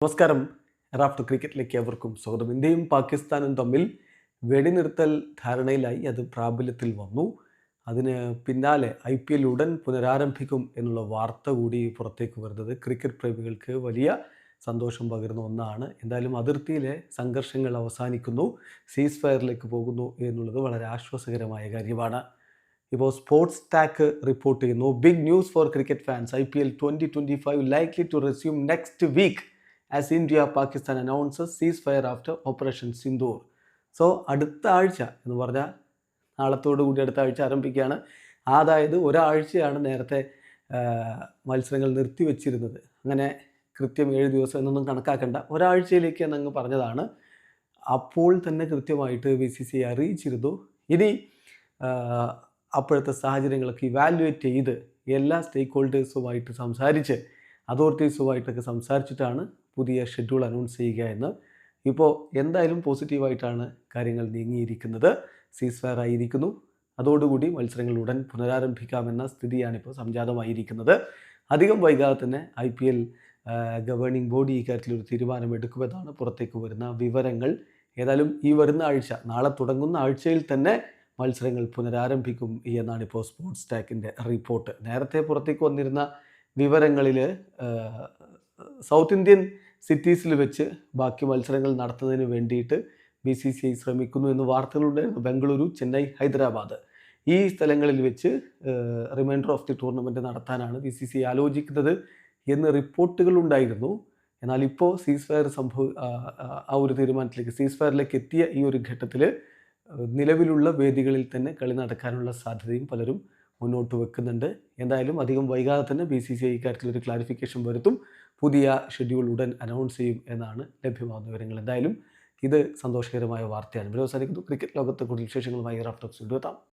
നമസ്കാരം. റാഫ്റ്റർ ക്രിക്കറ്റിലേക്ക് അവർക്കും സ്വാഗതം. ഇന്ത്യയും പാകിസ്ഥാനും തമ്മിൽ വെടിനിർത്തൽ ധാരണയിലായി അത് പ്രാബല്യത്തിൽ വന്നു. അതിന് പിന്നാലെ ഐ പി എൽ ഉടൻ പുനരാരംഭിക്കും എന്നുള്ള വാർത്ത കൂടി പുറത്തേക്ക് വരുന്നത് ക്രിക്കറ്റ് പ്രേമികൾക്ക് വലിയ സന്തോഷം പകരുന്ന ഒന്നാണ്. എന്തായാലും അതിർത്തിയിലെ സംഘർഷങ്ങൾ അവസാനിക്കുന്നു. സീസ് ഫയറിലേക്ക് പോകുന്നു എന്നുള്ളത് വളരെ ആശ്വാസകരമായ കാര്യമാണ്. ഇപ്പോൾ സ്പോർട്സ് ടാക്ക് റിപ്പോർട്ട് ചെയ്യുന്നു. Big news for cricket fans I P L twenty twenty five likely to resume next week as India Pakistan announces ceasefire after Operation Sindoor so അടുത്ത ആഴ്ച എന്ന് പറഞ്ഞാൽ നാളത്തോടു കൂടി അടുത്ത ആഴ്ച ആരംഭിക്കുകയാണ്. അതായത് ഒരാഴ്ചയാണ് നേരത്തെ മത്സരങ്ങൾ നിർത്തിവെച്ചിരുന്നത് അങ്ങനെ കൃത്യം ഏഴ് ദിവസം എന്നൊന്നും കണക്കാക്കണ്ട. ഒരാഴ്ചയിലേക്ക് എന്നങ്ങ് പറഞ്ഞതാണ്. അപ്പോൾ തന്നെ കൃത്യമായിട്ട് ബി സി സി അറിയിച്ചിരുന്നു. ഇനി അപ്പോഴത്തെ സാഹചര്യങ്ങളൊക്കെ ഇവാലുവേറ്റ് ചെയ്ത് എല്ലാ സ്റ്റേക്ക് ഹോൾഡേഴ്സുമായിട്ട് സംസാരിച്ച് അതോറിറ്റീസുമായിട്ടൊക്കെ സംസാരിച്ചിട്ടാണ് പുതിയ ഷെഡ്യൂൾ അനൗൺസ് ചെയ്യുക എന്ന്. ഇപ്പോൾ എന്തായാലും പോസിറ്റീവായിട്ടാണ് കാര്യങ്ങൾ നീങ്ങിയിരിക്കുന്നത്. സീസ് ഫയർ ആയിരിക്കുന്നു. അതോടുകൂടി മത്സരങ്ങൾ ഉടൻ പുനരാരംഭിക്കാമെന്ന സ്ഥിതിയാണിപ്പോൾ സംജാതമായിരിക്കുന്നത്. അധികം വൈകാതെ തന്നെ I P L governing body ഇക്കാര്യത്തിൽ ഒരു തീരുമാനമെടുക്കുമെന്നാണ് പുറത്തേക്ക് വരുന്ന വിവരങ്ങൾ. ഏതായാലും ഈ വരുന്ന ആഴ്ച നാളെ തുടങ്ങുന്ന ആഴ്ചയിൽ തന്നെ മത്സരങ്ങൾ പുനരാരംഭിക്കും എന്നാണ് ഇപ്പോൾ സ്പോർട്സ് ടാക്കിന്റെ റിപ്പോർട്ട്. നേരത്തെ പുറത്തേക്ക് വന്നിരുന്ന വിവരങ്ങളിൽ സൗത്ത് ഇന്ത്യൻ സിറ്റീസിൽ വെച്ച് ബാക്കി മത്സരങ്ങൾ നടത്തുന്നതിന് വേണ്ടിയിട്ട് ബി സി സി ഐ ശ്രമിക്കുന്നു എന്ന് വാർത്തകളുണ്ടായിരുന്നു. ബംഗളൂരു ചെന്നൈ ഹൈദരാബാദ്. ഈ സ്ഥലങ്ങളിൽ വെച്ച് റിമൈൻഡർ ഓഫ് ദി ടൂർണമെന്റ് നടത്താനാണ് ബി സി സി ആലോചിക്കുന്നത് എന്ന് റിപ്പോർട്ടുകൾ ഉണ്ടായിരുന്നു. എന്നാൽ ഇപ്പോൾ സീസ് ഫയർ സംഭവ ആ, ഒരു തീരുമാനത്തിലേക്ക് സീസ് ഫയറിലേക്ക് എത്തിയ ഈ ഒരു ഘട്ടത്തിൽ നിലവിലുള്ള വേദികളിൽ തന്നെ കളി നടക്കാനുള്ള സാധ്യതയും പലരും മുന്നോട്ട് വെക്കുന്നുണ്ട്. എന്തായാലും അധികം വൈകാതെ തന്നെ ബി സി സി ഐ ഇക്കാര്യത്തിൽ ഒരു ക്ലാരിഫിക്കേഷൻ വരുത്തും. പുതിയ ഷെഡ്യൂൾ ഉടൻ അനൗൺസ് ചെയ്യും എന്നാണ് ലഭ്യമാകുന്ന വിവരങ്ങൾ. എന്തായാലും ഇത് സന്തോഷകരമായ വാർത്തയാണ്. ഇവിടെ അവസാനിക്കുന്നു ക്രിക്കറ്റ് ലോകത്തെ കൂടുതൽ വിശേഷങ്ങളുമായി റാഫ്റ്റോക്സ് എത്താം.